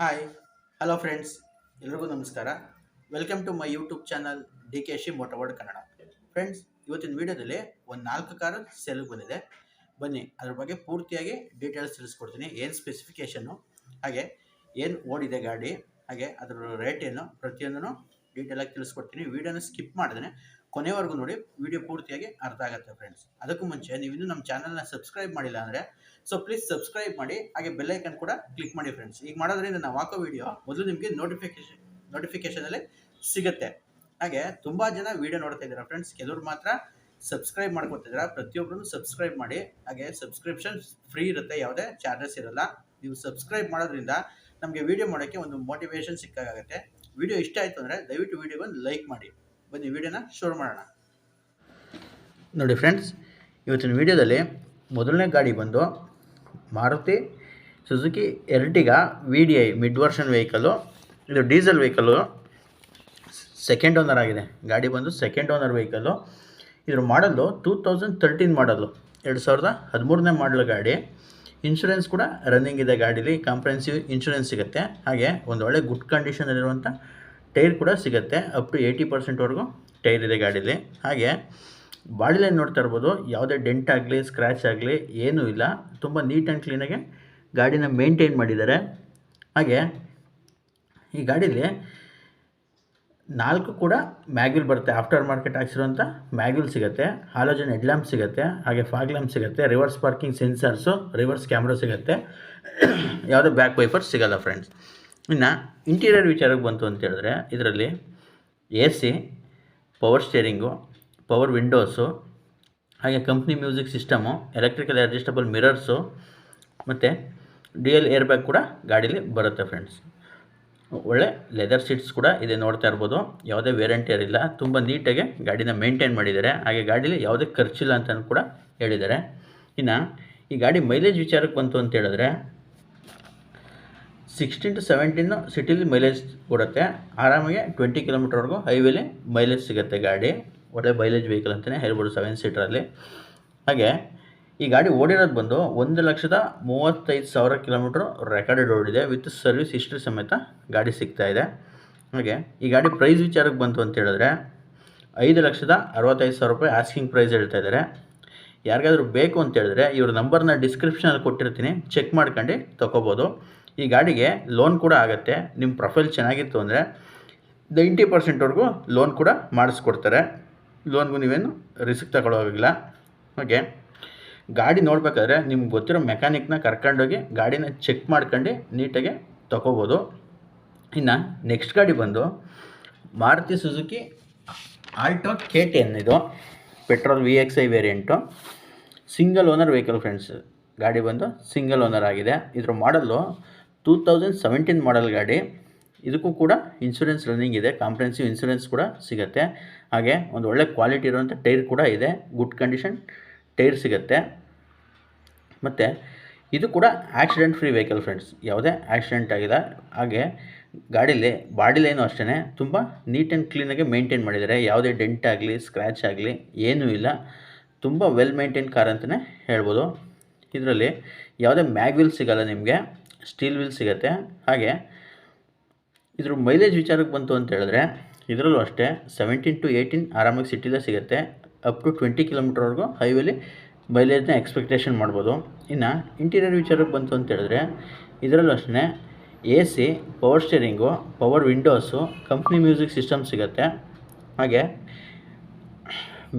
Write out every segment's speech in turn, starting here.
Hi hello friends ಎಲ್ರಿಗೂ ನಮಸ್ಕಾರ. Welcome to my YouTube channel D K she ಮೋಟವರ್ಡ್ Kannada friends ಇವತ್ತಿನ ವಿಡಿಯೋದಲ್ಲಿ ಒಂದು ನಾಲ್ಕು ಕಾರು ಸೆಲ್ ಬಂದಿದೆ. ಬನ್ನಿ, ಅದ್ರ ಬಗ್ಗೆ ಪೂರ್ತಿಯಾಗಿ ಡೀಟೇಲ್ಸ್ ತಿಳಿಸ್ಕೊಡ್ತೀನಿ. ಏನು ಸ್ಪೆಸಿಫಿಕೇಷನ್ನು ಹಾಗೆ ಏನು ಓಡಿದೆ ಗಾಡಿ, ಹಾಗೆ ಅದರ ರೇಟ್ ಏನು, ಪ್ರತಿಯೊಂದನ್ನು ಡೀಟೇಲಾಗಿ ತಿಳಿಸ್ಕೊಡ್ತೀನಿ. ವಿಡಿಯೋನ ಸ್ಕಿಪ್ ಮಾಡಿದ್ರೆ ಕೊನೆವರೆಗೂ ನೋಡಿ ವಿಡಿಯೋ ಪೂರ್ತಿಯಾಗಿ ಅರ್ಥ ಆಗುತ್ತೆ ಫ್ರೆಂಡ್ಸ್ ಅದಕ್ಕೂ ಮುಂಚೆ ನೀವು ಇನ್ನೂ ನಮ್ಮ ಚಾನಲ್ನ ಸಬ್ಸ್ಕ್ರೈಬ್ ಮಾಡಿಲ್ಲ ಅಂದರೆ ಸೊ ಪ್ಲೀಸ್ ಸಬ್ಸ್ಕ್ರೈಬ್ ಮಾಡಿ, ಹಾಗೆ ಬೆಲ್ಲೈಕನ್ ಕೂಡ ಕ್ಲಿಕ್ ಮಾಡಿ ಫ್ರೆಂಡ್ಸ್ ಈಗ ಮಾಡೋದ್ರಿಂದ ನಾವು ಹಾಕೋ ವಿಡಿಯೋ ಮೊದಲು ನಿಮಗೆ ನೋಟಿಫಿಕೇಶನ್ ನೋಟಿಫಿಕೇಶನಲ್ಲಿ ಸಿಗುತ್ತೆ. ಹಾಗೆ ತುಂಬ ಜನ ವಿಡಿಯೋ ನೋಡ್ತಾ ಇದ್ದೀರಾ ಫ್ರೆಂಡ್ಸ್ ಕೆಲವ್ರು ಮಾತ್ರ ಸಬ್ಸ್ಕ್ರೈಬ್ ಮಾಡ್ಕೊತಿದ್ದೀರಾ ಪ್ರತಿಯೊಬ್ಬರು ಸಬ್ಸ್ಕ್ರೈಬ್ ಮಾಡಿ. ಹಾಗೆ ಸಬ್ಸ್ಕ್ರಿಪ್ಷನ್ ಫ್ರೀ ಇರುತ್ತೆ, ಯಾವುದೇ ಚಾರ್ಜಸ್ ಇರಲ್ಲ. ನೀವು ಸಬ್ಸ್ಕ್ರೈಬ್ ಮಾಡೋದ್ರಿಂದ ನಮಗೆ ವಿಡಿಯೋ ಮಾಡೋಕ್ಕೆ ಒಂದು ಮೋಟಿವೇಶನ್ ಸಿಕ್ಕಾಗುತ್ತೆ. ವಿಡಿಯೋ ಇಷ್ಟ ಆಯಿತು ಅಂದರೆ ದಯವಿಟ್ಟು ವಿಡಿಯೋ ಬಂದು ಲೈಕ್ ಮಾಡಿ. ಬನ್ನಿ ವಿಡಿಯೋನ ಶುರು ಮಾಡೋಣ. ನೋಡಿ ಫ್ರೆಂಡ್ಸ್ ಇವತ್ತಿನ ವಿಡಿಯೋದಲ್ಲಿ ಮೊದಲನೇ ಗಾಡಿ ಬಂದು Maruti Suzuki Ertiga V D I mid version vehicle ಇದು ಡೀಸೆಲ್ ವೆಹಿಕಲ್ಲು ಸೆಕೆಂಡ್ ಓನರ್ ಆಗಿದೆ. ಗಾಡಿ ಬಂದು ಸೆಕೆಂಡ್ ಓನರ್ ವೆಹಿಕಲ್ಲು ಇದ್ರ model two thousand thirteen model ಎರಡು ಸಾವಿರದ ಹದಿಮೂರನೇ ಮಾಡಲ್ ಗಾಡಿ. ಇನ್ಶೂರೆನ್ಸ್ ಕೂಡ ರನ್ನಿಂಗ್ ಇದೆ ಗಾಡೀಲಿ ಕಾಂಪ್ರೆನ್ಸಿವ್ ಇನ್ಶೂರೆನ್ಸ್ ಸಿಗುತ್ತೆ. ಹಾಗೆ ಒಂದು ಒಳ್ಳೆ ಗುಡ್ ಕಂಡೀಷನಲ್ಲಿರುವಂಥ ಟೈರ್ ಕೂಡ ಸಿಗುತ್ತೆ ಅಪ್ ಟು ಏಯ್ಟಿ ಪರ್ಸೆಂಟ್ವರೆಗೂ ಟೈರ್ ಇದೆ ಗಾಡೀಲಿ. ಹಾಗೆ ಬಾಡಿಲೇ ನೋಡ್ತಾ ಇರ್ಬೋದು, ಯಾವುದೇ ಡೆಂಟ್ ಆಗಲಿ ಸ್ಕ್ರ್ಯಾಚ್ ಆಗಲಿ ಏನೂ ಇಲ್ಲ. ತುಂಬ ನೀಟ್ ಆ್ಯಂಡ್ ಕ್ಲೀನಾಗಿ ಗಾಡಿನ ಮೇಂಟೈನ್ ಮಾಡಿದ್ದಾರೆ. ಹಾಗೆ ಈ ಗಾಡೀಲಿ ನಾಲ್ಕು ಕೂಡ ಮ್ಯಾಗ್ಯುಲ್ ಬರುತ್ತೆ. ಆಫ್ಟರ್ ಮಾರ್ಕೆಟ್ ಹಾಕ್ಸಿರೋಂಥ ಮ್ಯಾಗ್ಯುಲ್ ಸಿಗುತ್ತೆ ಹಾಲೋಜನ್ ಹೆಡ್ಲ್ಯಾಂಪ್ ಸಿಗುತ್ತೆ, ಹಾಗೆ ಫಾಗ್ ಲ್ಯಾಂಪ್ ಸಿಗುತ್ತೆ reverse parking sensors reverse camera ಸಿಗುತ್ತೆ, ಯಾವುದೇ ಬ್ಯಾಕ್ ವೈಫರ್ ಸಿಗಲ್ಲ ಫ್ರೆಂಡ್ಸ್ ಇನ್ನು ಇಂಟೀರಿಯರ್ ವಿಚಾರಕ್ಕೆ ಬಂತು ಅಂತ ಹೇಳಿದ್ರೆ ಇದರಲ್ಲಿ A C, power steering, power windows, ಹಾಗೆ company music system, electrical adjustable mirrors, ಮತ್ತು ಡಿ ಎಲ್ ಏರ್ ಬ್ಯಾಗ್ ಕೂಡ ಗಾಡೀಲಿ ಬರುತ್ತೆ ಫ್ರೆಂಡ್ಸ್. ಒಳ್ಳೆ ಲೆದರ್ ಸೀಟ್ಸ್ ಕೂಡ ಇದೆ ನೋಡ್ತಾ ಇರ್ಬೋದು. ಯಾವುದೇ ವೇರಂಟಿಯರ್ ಇಲ್ಲ ತುಂಬ ನೀಟಾಗಿ ಗಾಡಿನ ಮೇಂಟೈನ್ ಮಾಡಿದ್ದಾರೆ. ಹಾಗೆ ಗಾಡೀಲಿ ಯಾವುದೇ ಖರ್ಚಿಲ್ಲ ಅಂತಲೂ ಕೂಡ ಹೇಳಿದ್ದಾರೆ. ಇನ್ನು ಈ ಗಾಡಿ ಮೈಲೇಜ್ ವಿಚಾರಕ್ಕೆ ಬಂತು ಅಂತ ಹೇಳಿದ್ರೆ ಸಿಕ್ಸ್ಟೀನ್ ಟು ಸೆವೆಂಟೀನು ಸಿಟಿಲಿ ಮೈಲೇಜ್ ಕೊಡುತ್ತೆ. ಆರಾಮಾಗಿ ಟ್ವೆಂಟಿ ಕಿಲೋಮೀಟ್ರ್ವರೆಗೂ ಹೈವೇಲಿ ಮೈಲೇಜ್ ಸಿಗುತ್ತೆ ಗಾಡಿ. ಒಳ್ಳೆ ಮೈಲೇಜ್ ವೆಹಿಕಲ್ ಅಂತಲೇ ಹೇಳ್ಬೋದು ಸೆವೆನ್ ಸೀಟ್ರಲ್ಲಿ ಹಾಗೆ ಈ ಗಾಡಿ ಓಡಿರೋದು ಬಂದು ಒಂದು ಲಕ್ಷದ ಮೂವತ್ತೈದು ಸಾವಿರ ಕಿಲೋಮೀಟ್ರ್ ರೆಕಾರ್ಡೆಡ್ ಓಡಿದೆ. ವಿತ್ ಸರ್ವಿಸ್ ಹಿಸ್ಟ್ರಿ ಸಮೇತ ಗಾಡಿ ಸಿಗ್ತಾ ಇದೆ. ಹಾಗೆ ಈ ಗಾಡಿ ಪ್ರೈಸ್ ವಿಚಾರಕ್ಕೆ ಬಂತು ಅಂತ ಹೇಳಿದ್ರೆ ಐದು ಲಕ್ಷದ ಅರವತ್ತೈದು ಸಾವಿರ ರೂಪಾಯಿ ಆಸ್ಕಿಂಗ್ ಪ್ರೈಸ್ ಹೇಳ್ತಾ ಇದ್ದಾರೆ. ಯಾರಿಗಾದರೂ ಬೇಕು ಅಂತ ಹೇಳಿದ್ರೆ ಇವ್ರ ನಂಬರ್ನ ಡಿಸ್ಕ್ರಿಪ್ಷನಲ್ಲಿ ಕೊಟ್ಟಿರ್ತೀನಿ. ಚೆಕ್ ಮಾಡ್ಕೊಂಡು ತೊಗೋಬೋದು. ಈ ಗಾಡಿಗೆ ಲೋನ್ ಕೂಡ ಆಗುತ್ತೆ. ನಿಮ್ಮ ಪ್ರೊಫೈಲ್ ಚೆನ್ನಾಗಿತ್ತು ಅಂದರೆ ನೈಂಟಿ ಪರ್ಸೆಂಟ್ವರೆಗೂ ಲೋನ್ ಕೂಡ ಮಾಡಿಸ್ಕೊಡ್ತಾರೆ. ಲೋನ್ಗೂ ನೀವೇನು ರಿಸ್ಕ್ ತಗೊಳ್ಳೋಗಿಲ್ಲ ಓಕೆ ಗಾಡಿ ನೋಡಬೇಕಾದ್ರೆ ನಿಮ್ಗೆ ಗೊತ್ತಿರೋ ಮೆಕ್ಯಾನಿಕ್ನ ಕರ್ಕೊಂಡೋಗಿ ಗಾಡಿನ ಚೆಕ್ ಮಾಡ್ಕೊಂಡು ನೀಟಾಗಿ ತಗೋಬೋದು. ಇನ್ನು ನೆಕ್ಸ್ಟ್ ಗಾಡಿ ಬಂದು Maruti Suzuki Alto K ten ಇದು. Petrol V X I variant single owner vehicle friends ಗಾಡಿ ಬಂದು ಸಿಂಗಲ್ ಓನರ್ ಆಗಿದೆ. ಇದ್ರ model two thousand seventeen model ಗಾಡಿ. ಇದಕ್ಕೂ ಕೂಡ ಇನ್ಶೂರೆನ್ಸ್ ರನ್ನಿಂಗ್ ಇದೆ. ಕಾಂಪ್ರೆನ್ಸಿವ್ ಇನ್ಶೂರೆನ್ಸ್ ಕೂಡ ಸಿಗುತ್ತೆ. ಹಾಗೆ ಒಂದು ಒಳ್ಳೆ ಕ್ವಾಲಿಟಿ ಇರುವಂಥ ಟೈರ್ ಕೂಡ ಇದೆ. ಗುಡ್ ಕಂಡೀಷನ್ ಟೈರ್ ಸಿಗುತ್ತೆ. ಮತ್ತು ಇದು ಕೂಡ ಆಕ್ಸಿಡೆಂಟ್ ಫ್ರೀ ವೆಹಿಕಲ್ ಫ್ರೆಂಡ್ಸ್ ಯಾವುದೇ ಆಕ್ಸಿಡೆಂಟ್ ಆಗಿದೆ ಹಾಗೆ ಗಾಡೀಲಿ ಬಾಡಿ ಲೈನು ಅಷ್ಟೇ ತುಂಬ ನೀಟ್ ಆ್ಯಂಡ್ ಕ್ಲೀನಾಗಿ ಮೇಂಟೈನ್ ಮಾಡಿದ್ದಾರೆ. ಯಾವುದೇ ಡೆಂಟ್ ಆಗಲಿ ಸ್ಕ್ರ್ಯಾಚ್ ಆಗಲಿ ಏನೂ ಇಲ್ಲ. ತುಂಬ ವೆಲ್ ಮೇಂಟೈನ್ ಕಾರ್ ಅಂತಲೇ ಹೇಳ್ಬೋದು. ಇದರಲ್ಲಿ ಯಾವುದೇ ಮ್ಯಾಗ್ವಿಲ್ ಸಿಗಲ್ಲ ನಿಮಗೆ. ಸ್ಟೀಲ್ ವೀಲ್ ಸಿಗುತ್ತೆ. ಹಾಗೆ ಇದ್ರ ಮೈಲೇಜ್ ವಿಚಾರಕ್ಕೆ ಬಂತು ಅಂತ ಹೇಳಿದ್ರೆ ಇದರಲ್ಲೂ ಅಷ್ಟೇ ಸೆವೆಂಟೀನ್ ಟು ಏಯ್ಟೀನ್ ಆರಾಮಾಗಿ ಸಿಟಿಲೇ ಸಿಗುತ್ತೆ. ಅಪ್ ಟು ಟ್ವೆಂಟಿ ಕಿಲೋಮೀಟರ್ವರೆಗೂ ಹೈವೇಲಿ ಮೈಲೇಜ್ನ ಎಕ್ಸ್ಪೆಕ್ಟೇಷನ್ ಮಾಡ್ಬೋದು. ಇನ್ನು ಇಂಟೀರಿಯರ್ ವಿಚಾರಕ್ಕೆ ಬಂತು ಅಂತ ಹೇಳಿದ್ರೆ ಇದರಲ್ಲೂ ಅಷ್ಟೇ A C power steering power windows company music system ಸಿಗುತ್ತೆ. ಹಾಗೆ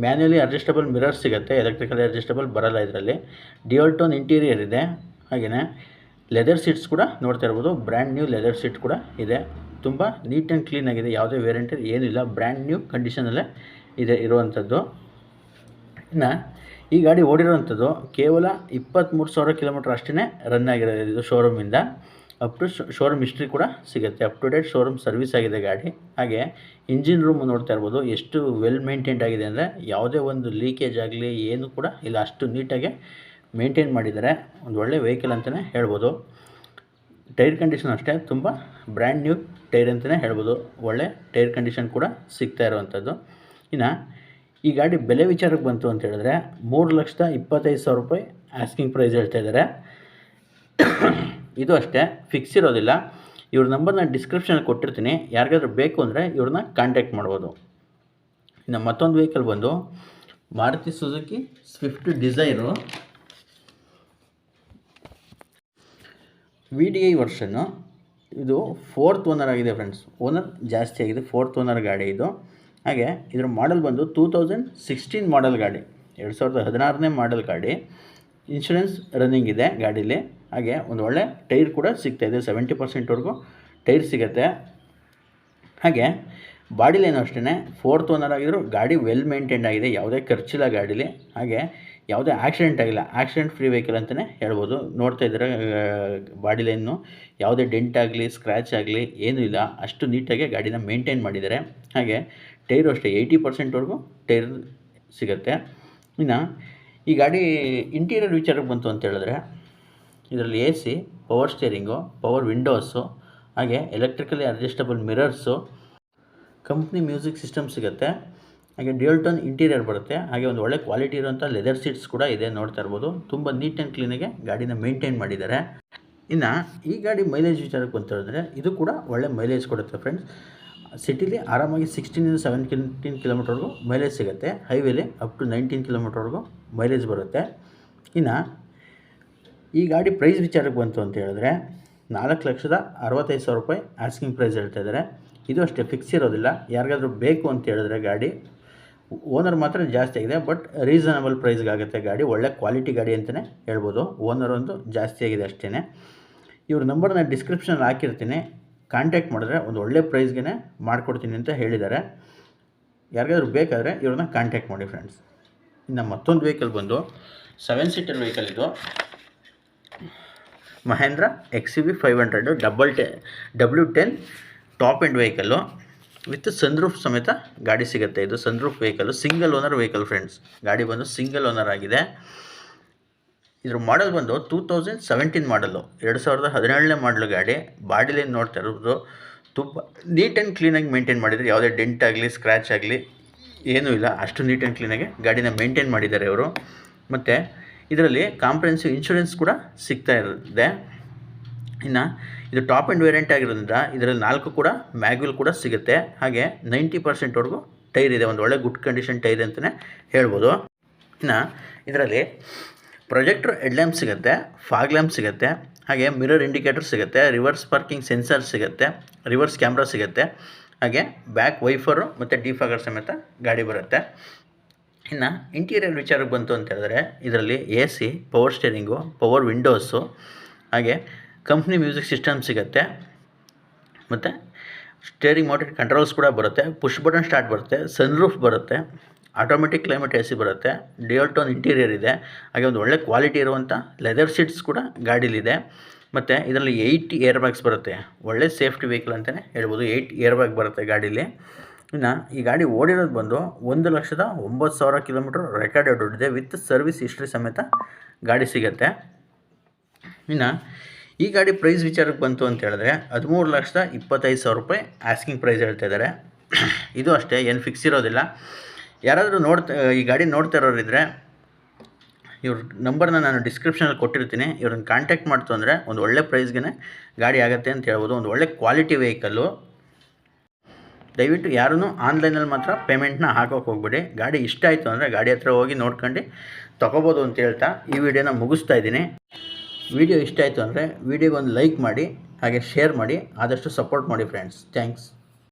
ಮ್ಯಾನ್ಯಲಿ ಅಡ್ಜಸ್ಟಬಲ್ ಮಿರರ್ ಸಿಗುತ್ತೆ. ಎಲೆಕ್ಟ್ರಿಕಲ್ ಅಡ್ಜಸ್ಟಬಲ್ ಬರಲ್ಲ ಇದರಲ್ಲಿ. ಡಿಯೋಲ್ ಟೋನ್ ಇಂಟೀರಿಯರ್ ಇದೆ. ಹಾಗೆಯೇ ಲೆದರ್ ಸೀಟ್ಸ್ ಕೂಡ ನೋಡ್ತಾ ಇರ್ಬೋದು. ಬ್ರ್ಯಾಂಡ್ ನ್ಯೂ ಲೆದರ್ ಸೀಟ್ ಕೂಡ ಇದೆ. ತುಂಬ ನೀಟ್ ಆ್ಯಂಡ್ ಕ್ಲೀನ್ ಆಗಿದೆ. ಯಾವುದೇ ವೇರಿಯಂಟರ್ ಏನಿಲ್ಲ ಬ್ರ್ಯಾಂಡ್ ನ್ಯೂ ಕಂಡೀಷನಲ್ಲೇ ಇದೆ ಇರುವಂಥದ್ದು. ಇನ್ನು ಈ ಗಾಡಿ ಓಡಿರುವಂಥದ್ದು ಕೇವಲ ಇಪ್ಪತ್ತ್ಮೂರು ಸಾವಿರ ಕಿಲೋಮೀಟ್ರ್ ಅಷ್ಟೇ ರನ್ ಆಗಿರೋದು ಇದು ಶೋರೂಮಿಂದ ಅಪ್ ಟು ಶೋರೂಮ್ ಹಿಸ್ಟ್ರಿ ಕೂಡ ಸಿಗುತ್ತೆ. Up to date showroom service ಆಗಿದೆ ಗಾಡಿ. ಹಾಗೆ ಇಂಜಿನ್ ರೂಮ್ ನೋಡ್ತಾ ಇರ್ಬೋದು. ಎಷ್ಟು ವೆಲ್ ಮೇಂಟೈನ್ಡ್ ಆಗಿದೆ ಅಂದರೆ ಯಾವುದೇ ಒಂದು ಲೀಕೇಜ್ ಆಗಲಿ ಏನು ಕೂಡ ಇಲ್ಲ. ಅಷ್ಟು ನೀಟಾಗಿ ಮೇಂಟೈನ್ ಮಾಡಿದ್ದಾರೆ ಒಂದು ಒಳ್ಳೆ ವೆಹಿಕಲ್ ಅಂತಲೇ ಹೇಳ್ಬೋದು. ಟೈರ್ ಕಂಡೀಷನ್ ಅಷ್ಟೇ, ತುಂಬ ಬ್ರ್ಯಾಂಡ್ ನ್ಯೂ ಟೈರ್ ಅಂತಲೇ ಹೇಳ್ಬೋದು. ಒಳ್ಳೆ ಟೈರ್ ಕಂಡೀಷನ್ ಕೂಡ ಸಿಗ್ತಾ ಇರುವಂಥದ್ದು. ಇನ್ನು ಈ ಗಾಡಿ ಬೆಲೆ ವಿಚಾರಕ್ಕೆ ಬಂತು ಅಂತ ಹೇಳಿದ್ರೆ ಮೂರು ಲಕ್ಷದ ಇಪ್ಪತ್ತೈದು ಸಾವಿರ ರೂಪಾಯಿ ಆಸ್ಕಿಂಗ್ ಪ್ರೈಸ್ ಹೇಳ್ತಾ ಇದ್ದಾರೆ. ಇದು ಅಷ್ಟೇ ಫಿಕ್ಸ್ ಇರೋದಿಲ್ಲ. ಇವ್ರ ನಂಬರ್ನ ಡಿಸ್ಕ್ರಿಪ್ಷನಲ್ಲಿ ಕೊಟ್ಟಿರ್ತೀನಿ. ಯಾರಿಗಾದ್ರೂ ಬೇಕು ಅಂದರೆ ಇವ್ರನ್ನ ಕಾಂಟ್ಯಾಕ್ಟ್ ಮಾಡ್ಬೋದು. ಇನ್ನು ಮತ್ತೊಂದು ವೆಹಿಕಲ್ ಬಂದು Maruti Suzuki Swift Dzire V D I version ಇದು ಫೋರ್ತ್ ಓನರ್ ಆಗಿದೆ ಫ್ರೆಂಡ್ಸ್ ಓನರ್ ಜಾಸ್ತಿ ಆಗಿದೆ ಫೋರ್ತ್ ಓನರ್ ಗಾಡಿ ಇದು. ಹಾಗೆ ಇದರ ಮಾಡೆಲ್ ಬಂದು ಟೂ ತೌಸಂಡ್ ಸಿಕ್ಸ್ಟೀನ್ ಮಾಡೆಲ್ ಗಾಡಿ, ಎರಡು ಸಾವಿರದ ಹದಿನಾರನೇ ಮಾಡೆಲ್ ಗಾಡಿ. ಇನ್ಶೂರೆನ್ಸ್ ರನ್ನಿಂಗ್ ಇದೆ ಗಾಡೀಲಿ. ಹಾಗೆ ಒಂದು ಒಳ್ಳೆ ಟೈರ್ ಕೂಡ ಸಿಗ್ತಾಯಿದೆ ಸೆವೆಂಟಿ ಪರ್ಸೆಂಟ್ವರೆಗೂ ಟೈರ್ ಸಿಗುತ್ತೆ. ಹಾಗೆ ಬಾಡಿಲೇನು ಅಷ್ಟೇ ಫೋರ್ತ್ ಓನರ್ ಆಗಿದ್ರು ಗಾಡಿ ವೆಲ್ ಮೇಂಟೈನ್ಡ್ ಆಗಿದೆ, ಯಾವುದೇ ಖರ್ಚಿಲ್ಲ ಗಾಡೀಲಿ. ಹಾಗೆ ಯಾವುದೇ ಆಕ್ಸಿಡೆಂಟ್ ಆಗಿಲ್ಲ. ಆಕ್ಸಿಡೆಂಟ್ ಫ್ರೀ ವೆಹಿಕಲ್ ಅಂತಲೇ ಹೇಳ್ಬೋದು. ನೋಡ್ತಾ ಇದ್ದರೆ ಬಾಡಿ ಲೈನು ಯಾವುದೇ ಡೆಂಟ್ ಆಗಲಿ, ಸ್ಕ್ರ್ಯಾಚ್ ಆಗಲಿ, ಏನೂ ಇಲ್ಲ. ಅಷ್ಟು ನೀಟಾಗಿ ಗಾಡಿನ ಮೇಂಟೈನ್ ಮಾಡಿದ್ದಾರೆ. ಹಾಗೆ ಟೈರು ಅಷ್ಟೇ, ಏಯ್ಟಿ ಪರ್ಸೆಂಟ್ವರೆಗೂ ಟೈರ್ ಸಿಗುತ್ತೆ. ಇನ್ನು ಈ ಗಾಡಿ ಇಂಟೀರಿಯರ್ ವಿಚಾರಕ್ಕೆ ಬಂತು ಅಂತ ಹೇಳಿದ್ರೆ, ಇದರಲ್ಲಿ A C, power steering, power windows, ಹಾಗೆ electrically adjustable mirrors, company music system ಸಿಗುತ್ತೆ. ಹಾಗೆ ಡ್ಯೂಲ್ಟನ್ ಇಂಟೀರಿಯರ್ ಬರುತ್ತೆ. ಹಾಗೆ ಒಂದು ಒಳ್ಳೆ ಕ್ವಾಲಿಟಿ ಇರುವಂಥ ಲೆದರ್ ಸೀಟ್ಸ್ ಕೂಡ ಇದೆ ನೋಡ್ತಾ ಇರ್ಬೋದು. ತುಂಬ ನೀಟ್ ಆ್ಯಂಡ್ ಕ್ಲೀನಾಗೆ ಗಾಡಿನ ಮೇಂಟೈನ್ ಮಾಡಿದ್ದಾರೆ. ಇನ್ನು ಈ ಗಾಡಿ ಮೈಲೇಜ್ ವಿಚಾರಕ್ಕೆ ಅಂತ ಹೇಳಿದ್ರೆ ಇದು ಕೂಡ ಒಳ್ಳೆ ಮೈಲೇಜ್ ಕೊಡುತ್ತೆ ಫ್ರೆಂಡ್ಸ್. ಸಿಟಿಲಿ ಆರಾಮಾಗಿ ಸಿಕ್ಸ್ಟೀನಿಂದ ಸೆವೆಂಟೀನ್ ಕಿಲೋಮೀಟರ್ಗೂ ಮೈಲೇಜ್ ಸಿಗುತ್ತೆ. ಹೈವೇಲಿ ಅಪ್ ಟು ನೈನ್ಟೀನ್ ಕಿಲೋಮೀಟರ್ವರೆಗೂ ಮೈಲೇಜ್ ಬರುತ್ತೆ. ಇನ್ನು ಈ ಗಾಡಿ ಪ್ರೈಸ್ ವಿಚಾರಕ್ಕೆ ಬಂತು ಅಂತ ಹೇಳಿದ್ರೆ ನಾಲ್ಕು ಲಕ್ಷದ ಅರವತ್ತೈದು ಸಾವಿರ ರೂಪಾಯಿ ಆಸ್ಕಿಂಗ್ ಪ್ರೈಸ್ ಹೇಳ್ತಾ ಇದ್ದಾರೆ. ಇದು ಅಷ್ಟೇ ಫಿಕ್ಸ್ ಇರೋದಿಲ್ಲ. ಯಾರಿಗಾದರೂ ಬೇಕು ಅಂತ ಹೇಳಿದ್ರೆ ಗಾಡಿ ಓನರ್ ಮಾತ್ರ ಜಾಸ್ತಿ ಆಗಿದೆ ಬಟ್ ರೀಸನಬಲ್ ಪ್ರೈಸ್ಗಾಗುತ್ತೆ ಗಾಡಿ, ಒಳ್ಳೆ ಕ್ವಾಲಿಟಿ ಗಾಡಿ ಅಂತಲೇ ಹೇಳ್ಬೋದು. ಓನರ್ ಒಂದು ಜಾಸ್ತಿ ಆಗಿದೆ ಅಷ್ಟೇ ಇವ್ರ ನಂಬರ್ನ ಡಿಸ್ಕ್ರಿಪ್ಷನಲ್ಲಿ ಹಾಕಿರ್ತೀನಿ. ಕಾಂಟ್ಯಾಕ್ಟ್ ಮಾಡಿದ್ರೆ ಒಂದು ಒಳ್ಳೆ ಪ್ರೈಸ್ಗೆ ಮಾಡಿಕೊಡ್ತೀನಿ ಅಂತ ಹೇಳಿದ್ದಾರೆ. ಯಾರಿಗಾದ್ರೂ ಬೇಕಾದರೆ ಇವ್ರನ್ನ ಕಾಂಟ್ಯಾಕ್ಟ್ ಮಾಡಿ ಫ್ರೆಂಡ್ಸ್ ಇನ್ನು ಮತ್ತೊಂದು ವೆಹಿಕಲ್ ಬಂದು ಸೆವೆನ್ ಸೀಟರ್ ವೆಹಿಕಲ್ ಇದು. Mahindra X V five hundred double ಟೆ W ten top end vehicle with sunroof ಸಮೇತ ಗಾಡಿ ಸಿಗುತ್ತೆ. ಇದು sunroof vehicle single owner vehicle friends ಗಾಡಿ ಬಂದು ಸಿಂಗಲ್ ಓನರ್ ಆಗಿದೆ. ಇದ್ರ ಮಾಡೆಲ್ ಬಂದು ಟೂ ತೌಸಂಡ್ ಸೆವೆಂಟೀನ್ ಮಾಡಲು ಎರಡು ಸಾವಿರದ ಹದಿನೇಳನೇ ಮಾಡಲು ಗಾಡಿ. ಬಾಡಿಲಿ ನೋಡ್ತಾ ಇರೋದು? ತುಂಬ ನೀಟ್ ಆ್ಯಂಡ್ ಕ್ಲೀನಾಗಿ ಮೇಂಟೈನ್ ಮಾಡಿದರೆ, ಯಾವುದೇ ಡೆಂಟ್ ಆಗಲಿ ಸ್ಕ್ರ್ಯಾಚ್ ಆಗಲಿ, ಏನೂ ಇಲ್ಲ. ಅಷ್ಟು ನೀಟ್ ಆ್ಯಂಡ್ ಕ್ಲೀನಾಗಿ ಗಾಡಿನ ಮೇಂಟೈನ್ ಮಾಡಿದ್ದಾರೆ ಅವರು ಮತ್ತು ಇದರಲ್ಲಿ ಕಾಂಪ್ರೆನ್ಸಿವ್ ಇನ್ಶೂರೆನ್ಸ್ ಕೂಡ ಸಿಗ್ತಾ ಇರುತ್ತೆ ಇನ್ನು ಇದು ಟಾಪ್ ಆ್ಯಂಡ್ ವೇರಿಯಂಟ್ ಆಗಿರೋದ್ರಿಂದ ಇದರಲ್ಲಿ ನಾಲ್ಕು ಕೂಡ ಮ್ಯಾಗ್ವಿಲ್ ಕೂಡ ಸಿಗುತ್ತೆ. ಹಾಗೆ ನೈಂಟಿ ಪರ್ಸೆಂಟ್ವರೆಗೂ ಟೈರ್ ಇದೆ, ಒಂದು ಒಳ್ಳೆ ಗುಡ್ ಕಂಡೀಷನ್ ಟೈರ್ ಅಂತಲೇ ಹೇಳ್ಬೋದು. ಇನ್ನು ಇದರಲ್ಲಿ ಪ್ರೊಜೆಕ್ಟ್ರ್ ಹೆಡ್ಲ್ಯಾಂಪ್ ಸಿಗುತ್ತೆ ಫಾಗ್ ಲ್ಯಾಂಪ್ ಸಿಗುತ್ತೆ, ಹಾಗೆ ಮಿರರ್ ಇಂಡಿಕೇಟರ್ ಸಿಗುತ್ತೆ ರಿವರ್ಸ್ ಪಾರ್ಕಿಂಗ್ ಸೆನ್ಸರ್ ಸಿಗುತ್ತೆ ರಿವರ್ಸ್ ಕ್ಯಾಮ್ರಾ ಸಿಗುತ್ತೆ, ಹಾಗೆ ಬ್ಯಾಕ್ ವೈಫರು ಮತ್ತು ಡಿಫಾಗರ್ ಸಮೇತ ಗಾಡಿ ಬರುತ್ತೆ. ಇನ್ನು ಇಂಟೀರಿಯರ್ ವಿಚಾರಕ್ಕೆ ಬಂತು ಅಂತ ಹೇಳಿದ್ರೆ, ಇದರಲ್ಲಿ A C power steering power windows ಹಾಗೆ ಕಂಪ್ನಿ ಮ್ಯೂಸಿಕ್ ಸಿಸ್ಟಮ್ ಸಿಗುತ್ತೆ. ಮತ್ತು ಸ್ಟೇರಿಂಗ್ ಮೋಟರ್ ಕಂಟ್ರೋಲ್ಸ್ ಕೂಡ ಬರುತ್ತೆ. ಪುಷ್ ಬಟನ್ ಸ್ಟಾರ್ಟ್ ಬರುತ್ತೆ. ಸನ್ರೂಫ್ ಬರುತ್ತೆ. ಆಟೋಮೆಟಿಕ್ ಕ್ಲೈಮೇಟ್ ಎ ಸಿ ಬರುತ್ತೆ. ಡಿಯಲ್ ಟೋನ್ ಇಂಟೀರಿಯರ್ ಇದೆ. ಹಾಗೆ ಒಂದು ಒಳ್ಳೆ ಕ್ವಾಲಿಟಿ ಇರುವಂಥ ಲೆದರ್ ಸೀಟ್ಸ್ ಕೂಡ ಗಾಡೀಲಿದೆ. ಮತ್ತು ಇದರಲ್ಲಿ ಏಯ್ಟ್ ಏರ್ ಬ್ಯಾಗ್ಸ್ ಬರುತ್ತೆ. ಒಳ್ಳೆ ಸೇಫ್ಟಿ ವೆಹಿಕಲ್ ಅಂತಲೇ ಹೇಳ್ಬೋದು. ಏಯ್ಟ್ ಏರ್ ಬ್ಯಾಗ್ ಬರುತ್ತೆ ಗಾಡೀಲಿ. ಇನ್ನು ಈ ಗಾಡಿ ಓಡಿರೋದು ಬಂದು ಒಂದು ಲಕ್ಷದ ಒಂಬತ್ತು ಸಾವಿರ ಕಿಲೋಮೀಟ್ರ್ ರೆಕಾರ್ಡೆಡ್ ಓಡಿದೆ ವಿತ್ ಸರ್ವಿಸ್ ಹಿಸ್ಟ್ರಿ ಸಮೇತ ಗಾಡಿ ಸಿಗುತ್ತೆ. ಇನ್ನು ಈ ಗಾಡಿ ಪ್ರೈಸ್ ವಿಚಾರಕ್ಕೆ ಬಂತು ಅಂತ ಹೇಳಿದ್ರೆ ಹದಿಮೂರು ಲಕ್ಷದ ಇಪ್ಪತ್ತೈದು ಸಾವಿರ ರೂಪಾಯಿ ಆಸ್ಕಿಂಗ್ ಪ್ರೈಸ್ ಹೇಳ್ತಾ ಇದ್ದಾರೆ. ಇದು ಅಷ್ಟೇ, ಏನು ಫಿಕ್ಸ್ ಇರೋದಿಲ್ಲ. ಯಾರಾದರೂ ನೋಡ್ತಾ, ಈ ಗಾಡಿ ನೋಡ್ತಾ ಇರೋರಿದ್ದರೆ ಇವ್ರ ನಂಬರ್ನ ನಾನು ಡಿಸ್ಕ್ರಿಪ್ಷನಲ್ಲಿ ಕೊಟ್ಟಿರ್ತೀನಿ. ಇವ್ರನ್ನ ಕಾಂಟ್ಯಾಕ್ಟ್ ಮಾಡ್ತು ಅಂದರೆ ಒಂದು ಒಳ್ಳೆ ಪ್ರೈಸ್ಗೆ ಗಾಡಿ ಆಗುತ್ತೆ ಅಂತ ಹೇಳ್ಬೋದು. ಒಂದು ಒಳ್ಳೆ ಕ್ವಾಲಿಟಿ ವೆಹಿಕಲ್ಲು ದಯವಿಟ್ಟು ಯಾರೂ ಆನ್ಲೈನಲ್ಲಿ ಮಾತ್ರ ಪೇಮೆಂಟ್ನ ಹಾಕೋಕೆ ಹೋಗ್ಬಿಡಿ. ಗಾಡಿ ಇಷ್ಟ ಆಯಿತು ಅಂದರೆ ಗಾಡಿ ಹತ್ರ ಹೋಗಿ ನೋಡ್ಕೊಂಡು ತೊಗೋಬೋದು ಅಂತ ಹೇಳ್ತಾ ಈ ವಿಡಿಯೋನ ಮುಗಿಸ್ತಾ ಇದ್ದೀನಿ. ವಿಡಿಯೋ ಇಷ್ಟ ಆಯಿತು ಅಂದರೆ ವಿಡಿಯೋಗೆ ಒಂದು ಲೈಕ್ ಮಾಡಿ ಹಾಗೆ ಶೇರ್ ಮಾಡಿ, ಆದಷ್ಟು ಸಪೋರ್ಟ್ ಮಾಡಿ ಫ್ರೆಂಡ್ಸ್ ಥ್ಯಾಂಕ್ಸ್